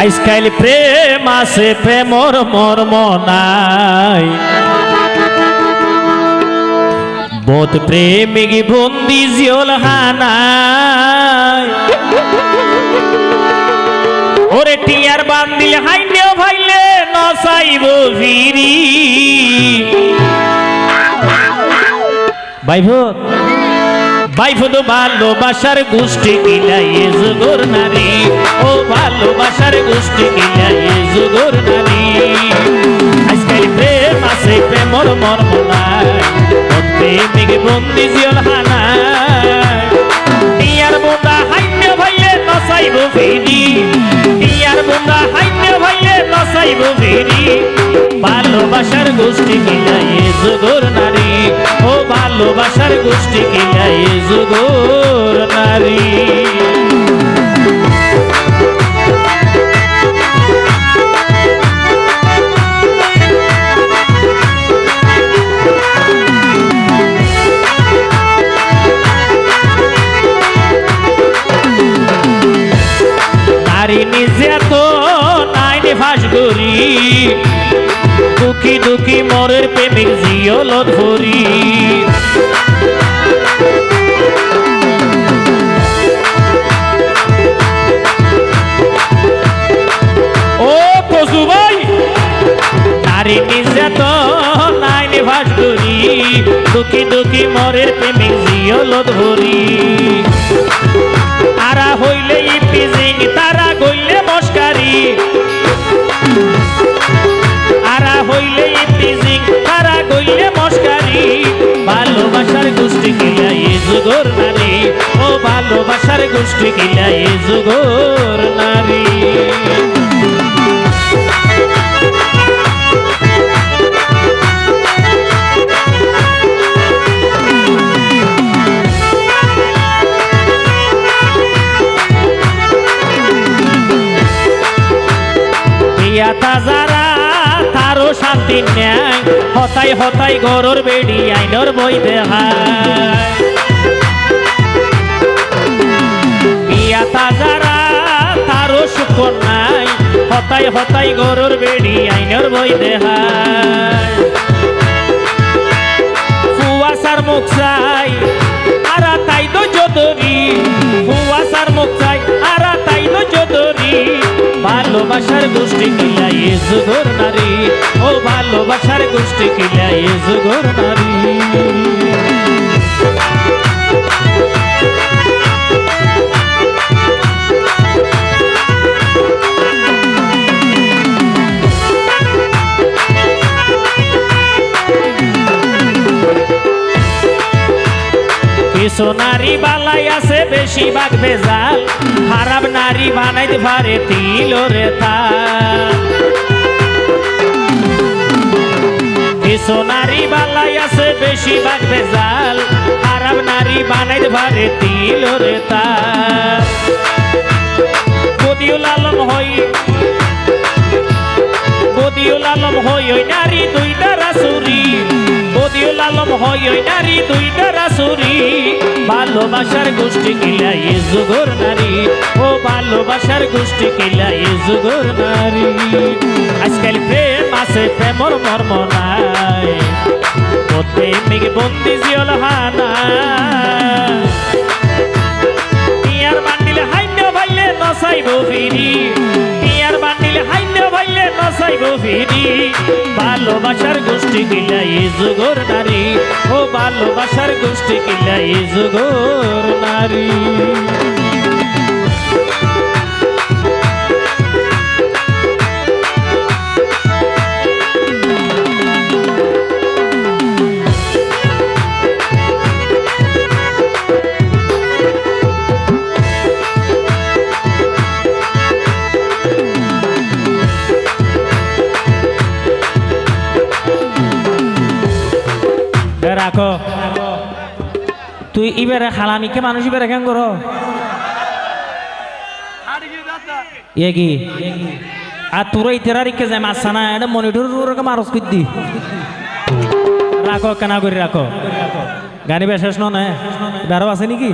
আজকাল প্রেম আছে, প্রেমর মর্ম নাই। বোধ প্রেমিক বন্দি জিওল হানাই। ওরে টিয়ার বান্দিল হাইনেও ভাইলে নসাইব ভিরি বাইভূত ভালোবাসার গোষ্ঠী কিলাই যুগর নারী। ও ভালোবাসার গোষ্ঠী কিলাই যুগর নারী। আজকাল প্রেম আছে, প্রেমর মর্ম নাই প্রেমিক বন্দি জিয়ল হানায়। টিয়ার বোন্দা হাইন্য ভাইলে নসাইব ভিড়ি নসাইব ভিড়ি ভালোবাসার গোষ্ঠী কিলাই যুগর নারী। ও ভালোবাসার গোষ্ঠী কিলাই যুগর নারী। দুঃখী দুঃখী মরের প্রেমিক জিয়ল ধরি ও কসু ভাই নারী নিজে তো নাইনি ফাঁস করি। দুঃখী দুঃখী মরের প্রেমিক জিয়ল ধরি ইপিজিং তারা গইলে মস্কারি। ভালোবাসার গোষ্ঠী কিলা এ যুগর নারী। ও ভালোবাসার গোষ্ঠী কিলা এ যুগর নারী। শান্তি ন্যায় হতাই হতাই গরুর বেড়ি আইনর বই দেহায়। পিয়াতা যারা তারও সুখ নাই হতাই হতাই গরুর বেড়ি আইনর বই দেহায়। ফুয়াশার মুখ চাই ভালোবাসার গোষ্ঠী কিলা এ যুগর নারী। ও ভালোবাসার গোষ্ঠী কিলা এ যুগর নারী। কিছু নারী বালাই আছে বেশিরভাগ ভেজাল। খারাপ নারী বানাইতে পারে তিল। রে কিছু বালাই আছে বেশিরভাগ ভেজাল। খারাপ নারী বানাইতে পারে তিল। রে বদিউল আলম হই, বদিউল আলম হই, ওই নারী দুইটা রাসুরি বদিউল আলম হই ওই নারী, দুইটা রাসুরি। ভালোবাসার গোষ্ঠী কিলা এ যুগর নারী। ও ভালোবাসার গোষ্ঠী কিলা এ যুগর নারী। আজকাল প্রেম আছে, প্রেমর মর্ম নাই। প্রেমিক বন্দি জিয়ল হানা। টিয়ার বান্ডিলে হাইন্য ভাইলে নসাইব ফিরি। নসাইব ফিরি ভালোবাসার গোষ্ঠী এ যুগর নারী। ও ভালোবাসার গোষ্ঠী এ যুগর নারী। রাখো তুই ইবারে খালানিকে মানুষ ইবারে কেন করো? ইয়ে কি? আর তোর এই তেরারিকে যায় মাছ না এটা মনিটর মারস করে দি রাখো, কেনা করে রাখো। গানি বেশ শেষ নয় বেরো আছে নাকি?